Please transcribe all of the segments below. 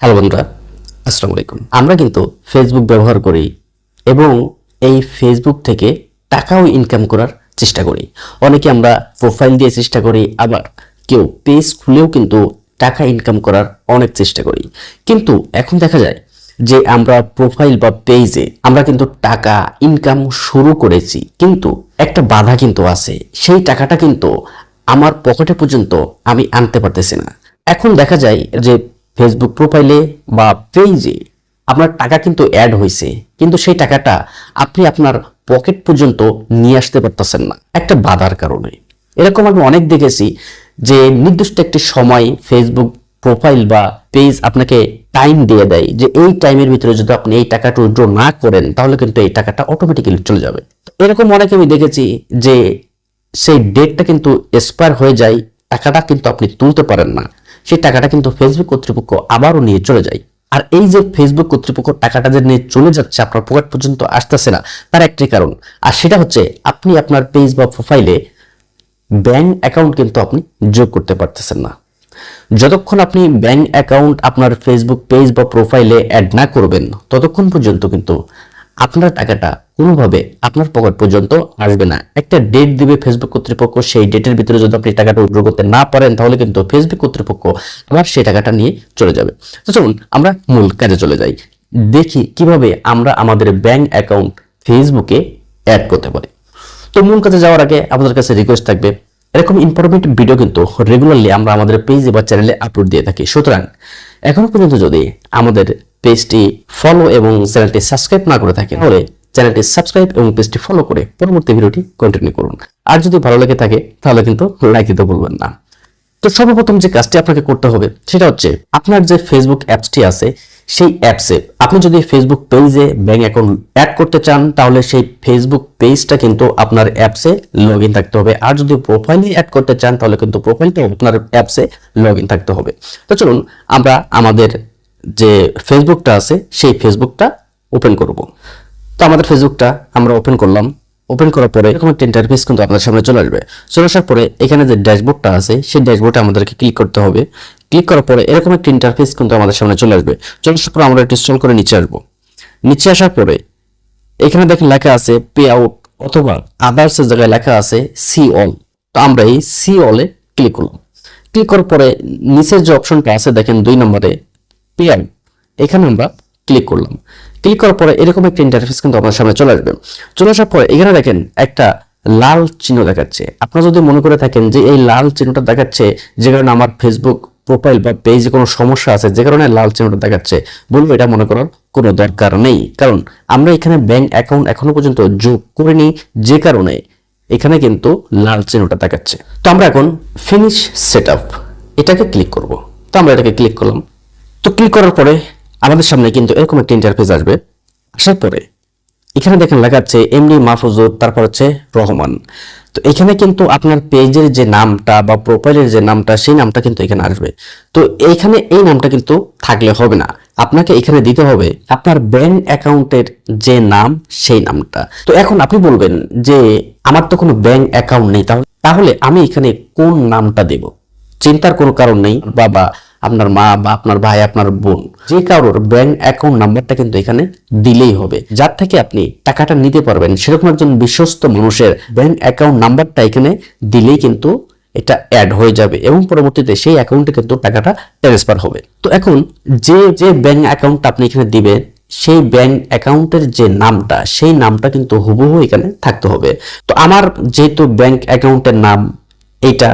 Hello বন্ধুরা, আসসালামু আলাইকুম। আমরা কিন্তু ফেসবুক ব্যবহার করি এবং এই ফেসবুক থেকে টাকাও ইনকাম করার চেষ্টা করি। অনেকে আমরা প্রোফাইল দিয়ে চেষ্টা করি, আবার কেউ পেজ খুলেও কিন্তু টাকা ইনকাম করার অনেক চেষ্টা করি। কিন্তু এখন দেখা যায় যে আমরা প্রোফাইল বা পেজে আমরা কিন্তু টাকা ইনকাম শুরু করেছি, কিন্তু একটা বাধা কিন্তু আছে। সেই টাকাটা কিন্তু আমার পকেটে পর্যন্ত আমি আনতে পারতেছি না। এখন দেখা যায় যে ফেসবুক প্রোফাইলে বা পেজে আপনার টাকা কিন্তু অ্যাড হয়েছে। কিন্তু সেই টাকাটা আপনি আপনার পকেট পর্যন্ত নিয়ে আসতে পারতেছেন না। একটা বাধার কারণে। এরকম আমি অনেক দেখেছি যে নির্দিষ্ট একটি সময় ফেসবুক প্রোফাইল বা পেজ আপনাকে টাইম দিয়ে দেয় যে এই টাইমের ভিতরে যদি আপনি এই টাকাটা উইথড্র না করেন, তাহলে কিন্তু এই টাকাটা অটোমেটিক্যালি চলে যাবে। এরকম অনেকে আমি দেখেছি যে সেই ডেটটা কিন্তু এক্সপায়ার হয়ে যায়, টাকাটা কিন্তু আপনি তুলতে পারেন না। সেই টাকাটা কিন্তু ফেসবুক কর্তৃপক্ষ আবারও নিয়ে চলে যায়। আর এই যে ফেসবুক কর্তৃপক্ষ টাকাটা যে নিয়ে চলে যাচ্ছে, আপনার পকেট পর্যন্ত আসতেছে না, তার একটি কারণ। আর সেটা হচ্ছে, আপনি আপনার পেজ বা প্রোফাইলে ব্যাংক অ্যাকাউন্ট কিন্তু আপনি যোগ করতে পারতেছেন না। যতক্ষণ আপনি ব্যাংক অ্যাকাউন্ট আপনার ফেসবুক পেজ বা প্রোফাইলে অ্যাড না করবেন, ততক্ষণ পর্যন্ত কিন্তু আপনার টাকাটা কোনোভাবে আপনার পকেট পর্যন্ত আসবে না। একটা ডেট দিবে ফেসবুক কর্তৃপক্ষ, সেই ডেটের ভিতরে যদি আপনি টাকাটা উইথড্র করতে না পারেন, তাহলে কিন্তু ফেসবুক কর্তৃপক্ষ আবার সেই টাকাটা নিয়ে চলে যাবে। তো চলুন, আমরা মূল কাজে চলে যাই। দেখি কীভাবে আমরা আমাদের ব্যাংক অ্যাকাউন্ট ফেসবুকে অ্যাড করতে পারি। তো মূল কাজে যাওয়ার আগে আপনাদের কাছে রিকোয়েস্ট থাকবে, এরকম ইনফরমেটিভ ভিডিও কিন্তু রেগুলারলি আমরা আমাদের পেজে বা চ্যানেলে আপলোড দিয়ে থাকি। সুতরাং, এখনও পর্যন্ত যদি আমাদের পেজটি ফলো এবং চ্যানেলটি সাবস্ক্রাইব না করে থাকেন, তাহলে চ্যানেলটি সাবস্ক্রাইব এবং পেজটি ফলো করে পরবর্তী ভিডিওটি কন্টিনিউ করুন। আর যদি ভালো লেগে থাকে, তাহলে কিন্তু লাইক দিতে ভুলবেন না। তো সর্বপ্রথম যে কাজটি আপনাকে করতে হবে, সেটা হচ্ছে আপনার যে ফেসবুক অ্যাপসটি আছে, সেই অ্যাপসে আপনি যদি ফেসবুক পেজে ব্যাংক অ্যাকাউন্ট অ্যাড করতে চান, তাহলে সেই ফেসবুক পেজটা কিন্তু আপনার অ্যাপসে লগ থাকতে হবে। আর যদি প্রোফাইলে অ্যাড করতে চান, তাহলে কিন্তু প্রোফাইলটা আপনার অ্যাপসে লগ থাকতে হবে। তো চলুন আমরা আমাদের যে ফেসবুকটা আছে, সেই ফেসবুকটা ওপেন করব। তো আমাদের ফেসবুকটা আমরা ওপেন করলাম। ওপেন করার পরে এরকম একটা ইন্টারফেস কিন্তু আপনার সামনে চলে আসবে। চলে আসার পরে এখানে যে ড্যাশবোর্ডটা আছে, সেই ড্যাশবোর্ডে আমাদেরকে ক্লিক করতে হবে। ক্লিক করার পরে এরকম একটা ইন্টারফেস কিন্তু আমাদের সামনে চলে আসবে। চলে আসার পরে আমরা একটু স্ক্রল করে নিচে আসব। নিচে আসার পরে এখানে দেখেন লেখা আছে পে আউট অথবা আদার্স এর জায়গায় লেখা আছে সি অল তো আমরা এই সি অলে ক্লিক করলাম। ক্লিক করার পরে নিচের যে অপশনটা আছে, দেখেন দুই নম্বরে পে আউট এখানে আমরা ক্লিক করলাম। ক্লিক করার পরে এরকম একটা ইন্টারফেস কিন্তু আপনার সামনে চলে আসবে। চলে আসার পরে এখানে দেখেন একটা লাল চিহ্ন দেখাচ্ছে। আপনারা যদি মনে করে থাকেন যে এই লাল চিহ্নটা দেখাচ্ছে, যে কারণে আমার ফেসবুক প্রোফাইল বা পেজে কোনো সমস্যা আছে, যে কারণে লাল চিহ্নটা দেখাচ্ছে, বলব এটা মনে করার কোনো দরকার নেই। কারণ আমরা এখানে ব্যাংক অ্যাকাউন্ট এখনও পর্যন্ত যোগ করিনি, যে কারণে এখানে কিন্তু লাল চিহ্নটা দেখাচ্ছে। তো আমরা এখন ফিনিশ সেট এটাকে ক্লিক করব। তো আমরা এটাকে ক্লিক করলাম। তো ক্লিক করার পরে আমাদের সামনে কিন্তু এরকম একটা ইন্টারফেস আসবে। আসার পরে এখানে দেখেন লেখা আছে এমডি মাহফুজুর, তারপর হচ্ছে রহমান। তো এখানে কিন্তু আপনার পেজের যে নামটা বা প্রোফাইলের যে নামটা, সেই নামটা কিন্তু এখানে আসবে। তো এইখানে এই নামটা কিন্তু থাকলে হবে না। আপনাকে এখানে দিতে হবে আপনার ব্যাংক অ্যাকাউন্টের যে নাম, সেই নামটা। তো এখন আপনি বলবেন যে আমার তো কোনো ব্যাংক অ্যাকাউন্ট নেই, তাহলে তাহলে আমি এখানে কোন নামটা দেব? চিন্তার কোনো কারণ নেই, বাবা। আপনার মা বা আপনার ভাই, আপনার বোন, যে কারোর ব্যাংক অ্যাকাউন্ট নাম্বারটা কিন্তু এখানে দিলেই হবে। যার থেকে আপনি টাকাটা নিতে পারবেন, সেরকম একজন বিশ্বস্ত মানুষের ব্যাংক অ্যাকাউন্ট নাম্বারটা এখানে দিলেই কিন্তু এটা অ্যাড হয়ে যাবে এবং পরবর্তীতে সেই অ্যাকাউন্টে কিন্তু টাকাটা ট্রান্সফার হবে। তো এখন যে যে ব্যাংক অ্যাকাউন্টটা আপনি এখানে দিবেন, সেই ব্যাংক অ্যাকাউন্টের যে নামটা, সেই নামটা কিন্তু হুবহু এখানে থাকতে হবে। তো আমার যেহেতু ব্যাংক অ্যাকাউন্টের নাম, এইটা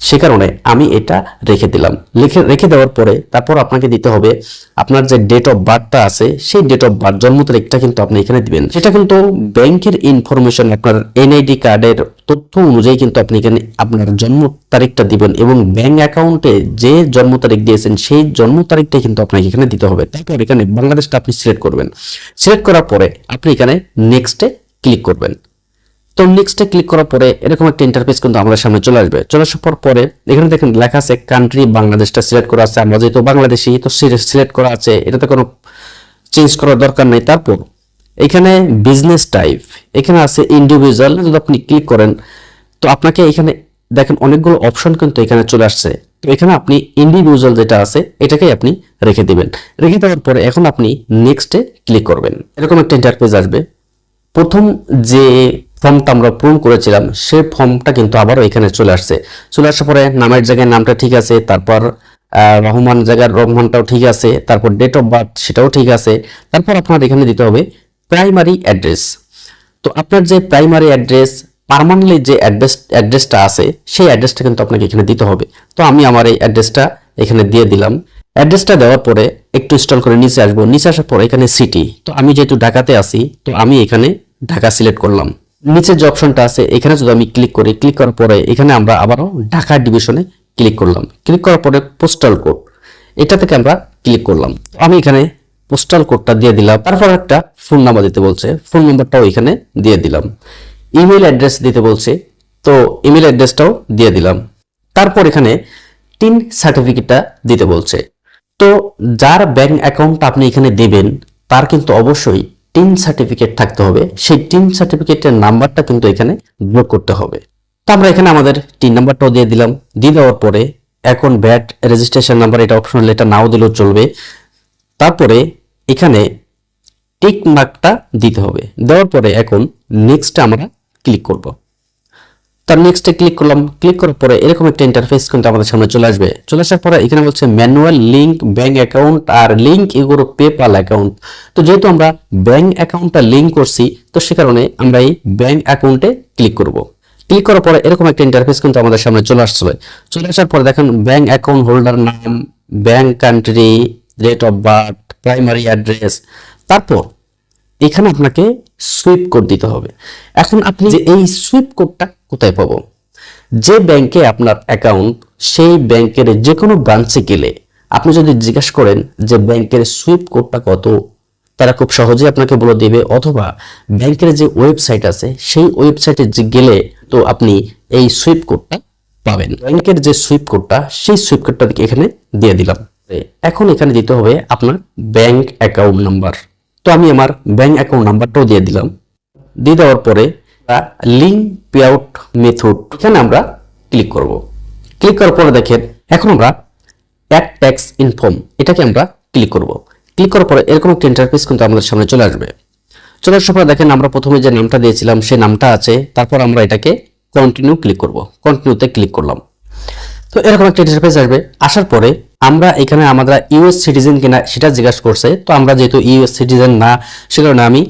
সে কারণে আমি এটা রেখে দিলাম। লিখে, রেখে দেওয়ার পরে তারপর আপনাকে দিতে হবে আপনার যে ডেট অফ বার্থটা আছে, সেই ডেট অফ বার্থ জন্ম তারিখটা কিন্তু আপনি এখানে দিবেন। সেটা কিন্তু ব্যাংকের ইনফরমেশন আপনার এনআইডি কার্ডের তথ্য অনুযায়ী কিন্তু আপনি এখানে আপনার জন্ম তারিখটা দিবেন এবং ব্যাংক অ্যাকাউন্টে যে জন্ম তারিখ দিয়েছেন, সেই জন্ম তারিখটা কিন্তু আপনাকে এখানে দিতে হবে। তারপর এখানে বাংলাদেশটা আপনি সিলেক্ট করবেন। সিলেক্ট করার পরে আপনি এখানে নেক্সটে ক্লিক করবেন। তো নেক্সটে ক্লিক করার পরে এরকম একটা ইন্টারফেস কিন্তু আমাদের সামনে চলে আসবে। চলে আসার পর পরে এখানে দেখেন লেখা আছে কান্ট্রি বাংলাদেশটা সিলেক্ট করা আছে। আমরা যেহেতু বাংলাদেশি, তো সিলেক্ট করা আছে। এটাতে কোনো চেঞ্জ করার দরকার নেই। তারপর এখানে বিজনেস টাইপ এখানে আছে ইন্ডিভিজুয়াল যদি আপনি ক্লিক করেন, তো আপনাকে এখানে দেখেন অনেকগুলো অপশন কিন্তু এখানে চলে আসছে। তো এখানে আপনি ইন্ডিভিজুয়াল যেটা আছে, এটাকেই আপনি রেখে দিবেন। রেখে দেওয়ার পরে এখন আপনি নেক্সটে ক্লিক করবেন। এরকম একটা ইন্টারফেস আসবে। প্রথম যে ফর্মটা আমরা পূরণ করেছিলাম, সেই ফর্মটা কিন্তু আবারও এখানে চলে আসছে। চলে আসার পরে নামের জায়গায় নামটা ঠিক আছে, তারপর রহমান জায়গার রহমানটাও ঠিক আছে, তারপর ডেট অফ বার্থ সেটাও ঠিক আছে, তারপর আপনার এখানে দিতে হবে প্রাইমারি অ্যাড্রেস তো আপনার যে প্রাইমারি অ্যাড্রেস পার্মানেন্টলি যে অ্যাড্রেস অ্যাড্রেসটা আছে, সেই অ্যাড্রেসটা কিন্তু আপনাকে এখানে দিতে হবে। তো আমি আমার এই অ্যাড্রেসটা এখানে দিয়ে দিলাম। অ্যাড্রেসটা দেওয়ার পরে একটু ইনস্টল করে নিচে আসব। নিচে আসার পর এখানে সিটি তো আমি যেহেতু ঢাকাতে আছি, তো আমি এখানে ঢাকা সিলেক্ট করলাম। নিচে যে অপশনটা আছে, এখানে যদি আমি ক্লিক করি ক্লিক করার পরে এখানে আমরা আবারও ঢাকা ডিভিশনে ক্লিক করলাম। ক্লিক করার পরে পোস্টাল কোড এটা থেকে আমরা ক্লিক করলাম। আমি এখানে পোস্টাল কোডটা দিয়ে দিলাম। তারপর একটা ফোন নাম্বার দিতে বলছে ফোন নাম্বারটাও এখানে দিয়ে দিলাম। ইমেল অ্যাড্রেস দিতে বলছে, তো ইমেল অ্যাড্রেসটাও দিয়ে দিলাম। তারপর এখানে টিন সার্টিফিকেটটা দিতে বলছে। তো যার ব্যাংক অ্যাকাউন্ট আপনি এখানে দেবেন, তার কিন্তু অবশ্যই টিন সার্টিফিকেট থাকতে হবে। সেই টিন সার্টিফিকেটের নাম্বারটা কিন্তু এখানে যোগ করতে হবে। তো আমরা এখানে আমাদের টিন নাম্বারটাও দিয়ে দিলাম। দিয়ে দেওয়ার পরে এখন ব্যাট রেজিস্ট্রেশন নাম্বার, এটা অপশনাল এটা নাও দিলেও চলবে। তারপরে এখানে টিক মার্কটা দিতে হবে। দেওয়ার পরে এখন নেক্সটটা আমরা ক্লিক করব। তার নেক্সটে ক্লিক করলাম ক্লিক করার পরে এরকম একটা ইন্টারফেস কিন্তু আমাদের সামনে চলে আসবে। চলে আসার পরে এখানে বলছে ম্যানুয়াল লিঙ্ক ব্যাঙ্ক অ্যাকাউন্ট আর লিঙ্ক এগুলো পেপাল অ্যাকাউন্ট তো যেহেতু আমরা ব্যাঙ্ক অ্যাকাউন্টটা লিঙ্ক করছি, তো সে কারণে আমরা এই ব্যাঙ্ক অ্যাকাউন্টে ক্লিক করব। ক্লিক করার পরে এরকম একটা ইন্টারফেস কিন্তু আমাদের সামনে চলে আসছিল চলে আসার পরে দেখেন ব্যাঙ্ক অ্যাকাউন্ট হোল্ডার নাম bank country date of birth primary address তারপর এখানে আপনাকে সুইপ কোড দিতে হবে। এখন আপনি যে এই সুইপ কোডটা কোথায় পাবো? যে ব্যাংকে আপনার অ্যাকাউন্ট সেই ব্যাংকের যে কোনো ব্রাঞ্চে গেলে আপনি যদি জিজ্ঞাসা করেন যে ব্যাংকের সুইপ কোডটা কত, তারা খুব সহজে আপনাকে বলে দেবে অথবা ব্যাংকের যে ওয়েবসাইট আছে, সেই ওয়েবসাইটে গেলে তো আপনি এই সুইপ কোডটা পাবেন। ব্যাংকের যে সুইপ কোডটা সেই সুইপ কোডটা এখানে দিয়ে দিলাম। এখন এখানে দিতে হবে আপনার ব্যাংক অ্যাকাউন্ট নাম্বার তো আমি আমার ব্যাংক অ্যাকাউন্ট নাম্বারটাও দিয়ে দিলাম। দিয়ে দেওয়ার পরে লিঙ্ক পে আউট মেথড এখানে আমরা ক্লিক করব। ক্লিক করার পরে দেখেন, এখন আমরা অ্যাড ট্যাক্স ইনফর্ম এটাকে আমরা ক্লিক করব। ক্লিক করার পরে এরকম একটা ইন্টারফেস কিন্তু আমাদের সামনে চলে আসবে। চলে আসার পরে দেখেন, আমরা প্রথমে যে নামটা দিয়েছিলাম, সেই নামটা আছে। তারপর আমরা এটাকে কন্টিনিউ ক্লিক করব। কন্টিনিউতে ক্লিক করলাম। তো এরকম একটা ইন্টারফেস আসবে। আসার পরে আমরা এখানে আমরা ইউএস সিটিজেন কিনা সেটা জিজ্ঞাসা করছে। তো আমরা যেহেতু ইউএস সিটিজেন না, সে কারণে আমি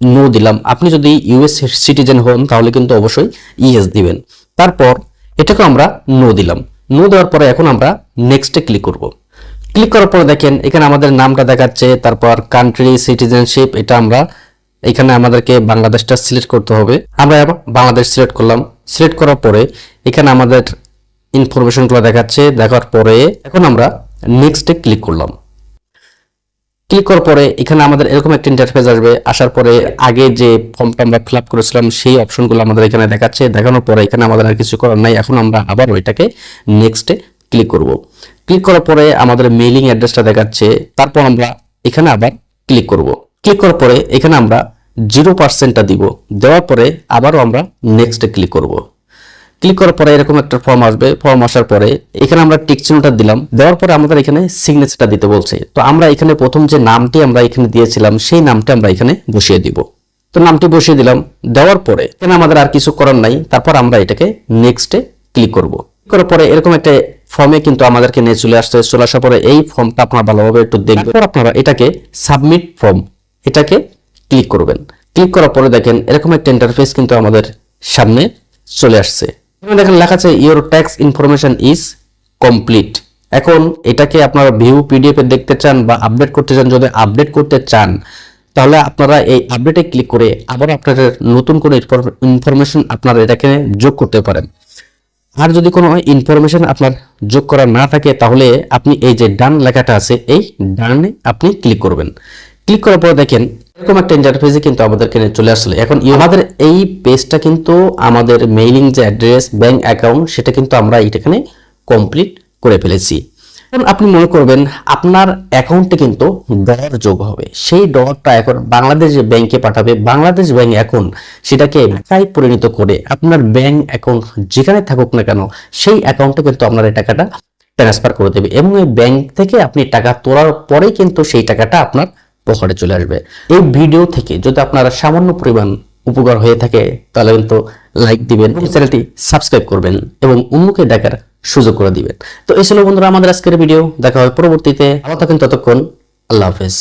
নো দিলাম। আপনি যদি ইউএস সিটিজেন হন, তাহলে কিন্তু অবশ্যই ইএস দিবেন। তারপর এটাকে আমরা নো দিলাম। নো দেওয়ার পরে এখন আমরা নেক্সটে ক্লিক করব। ক্লিক করার পরে দেখেন, এখানে আমাদের নামটা দেখাচ্ছে, তারপর কান্ট্রি সিটিজেনশিপ এটা আমরা এখানে আমাদেরকে বাংলাদেশটা সিলেক্ট করতে হবে। আমরা বাংলাদেশ সিলেক্ট করলাম। সিলেক্ট করার পরে এখানে আমাদের ইনফরমেশনগুলো দেখাচ্ছে। দেখার পরে এখন আমরা নেক্সটে ক্লিক করলাম। ক্লিক করার পরে এখানে আমাদের এরকম একটা ইন্টারফেস আসবে। আসার পরে আগে যে ফর্মটা আমরা ফিল আপ করেছিলাম, সেই অপশনগুলো আমাদের এখানে দেখাচ্ছে। দেখানোর পরে এখানে আমাদের আর কিছু করার নাই। এখন আমরা আবার ওইটাকে নেক্সটে ক্লিক করব। ক্লিক করার পরে আমাদের মেইলিং অ্যাড্রেসটা দেখাচ্ছে। তারপর আমরা এখানে আবার ক্লিক করব। ক্লিক করার পরে এখানে আমরা জিরো পার্সেন্টটা দিব। দেওয়ার পরে আবারও আমরা নেক্সটে ক্লিক করব। ক্লিক করার পরে এরকম একটা ফর্ম আসবে ফর্ম আসার পরে এখানে আমরা টিক চিহ্নটা দিলাম, দেওয়ার পরে আমাদের এখানে সিগনেচারটা দিতে বলছে। তো আমরা এখানে প্রথম যে নামটি আমরা এখানে দিয়েছিলাম, সেই নামটা আমরা এখানে বসিয়ে দিব। তো নামটি বসিয়ে দিলাম, দেওয়ার পরে এখানে আমাদের আর কিছু করার নাই, তারপর আমরা এটাকে নেক্সটে ক্লিক করব। করার পরে এরকম একটা ফর্মে কিন্তু আমাদেরকে নিয়ে চলে আসতে চলে আসার পরে এই ফর্মটা আপনারা ভালোভাবে একটু দেখবেন। আপনারা এটাকে সাবমিট ফর্ম এটাকে ক্লিক করবেন। ক্লিক করার পরে দেখেন এরকম একটা ইন্টারফেস কিন্তু আমাদের সামনে চলে আসছে। এখানে দেখেন লেখা আছে your tax information is complete এখন এটাকে আপনারা ভিউ পিডিএফ এ দেখতে চান বা আপডেট করতে চান, যদি আপডেট করতে চান, তাহলে আপনারা এই আপডেটে ক্লিক করে আবার আপনাদের নতুন কোনো ইনফরমেশন আপনারা এটাকে যোগ করতে পারেন। আর যদি কোনো ইনফরমেশন আপনার যোগ করা না থাকে, তাহলে আপনি এই যে ডান লেখাটা আছে, এই ডানে আপনি ক্লিক করবেন। ক্লিক করার পরে দেখেন, এরকম একটা ইন্টারফেসে কিন্তু আমাদেরকে নিয়ে চলে আসলে। এখন আমাদের এই পেজটা কিন্তু আমাদের মেইলিং যে অ্যাড্রেস ব্যাংক অ্যাকাউন্ট সেটা কিন্তু আমরা এখানে কমপ্লিট করে ফেলেছি। এখন আপনি মনে করবেন, আপনার অ্যাকাউন্টে কিন্তু ডলার যোগ হবে। সেই ডলারটা এখন বাংলাদেশ ব্যাংকে পাঠাবে। বাংলাদেশ ব্যাংক এখন সেটাকে টাকায় পরিণত করে আপনার ব্যাংক অ্যাকাউন্ট যেখানে থাকুক না কেন, সেই অ্যাকাউন্টে কিন্তু আপনার এই টাকাটা ট্রান্সফার করে দেবে। এবং এই ব্যাংক থেকে আপনি টাকা তোলার পরেই কিন্তু সেই টাকাটা আপনার পকেটে চলে আসবে। এই ভিডিও থেকে যদি আপনারা সামান্য পরিমাণ উপকার হয়ে থাকে, তাহলে কিন্তু লাইক দিবেন চ্যানেলটি সাবস্ক্রাইব করবেন এবং অন্যকে দেখার সুযোগ করে দিবেন। তো এই ছিল বন্ধুরা আমাদের আজকের ভিডিও দেখা হয় পরবর্তীতে। ভালো থাকেন ততক্ষণ। আল্লাহ হাফেজ।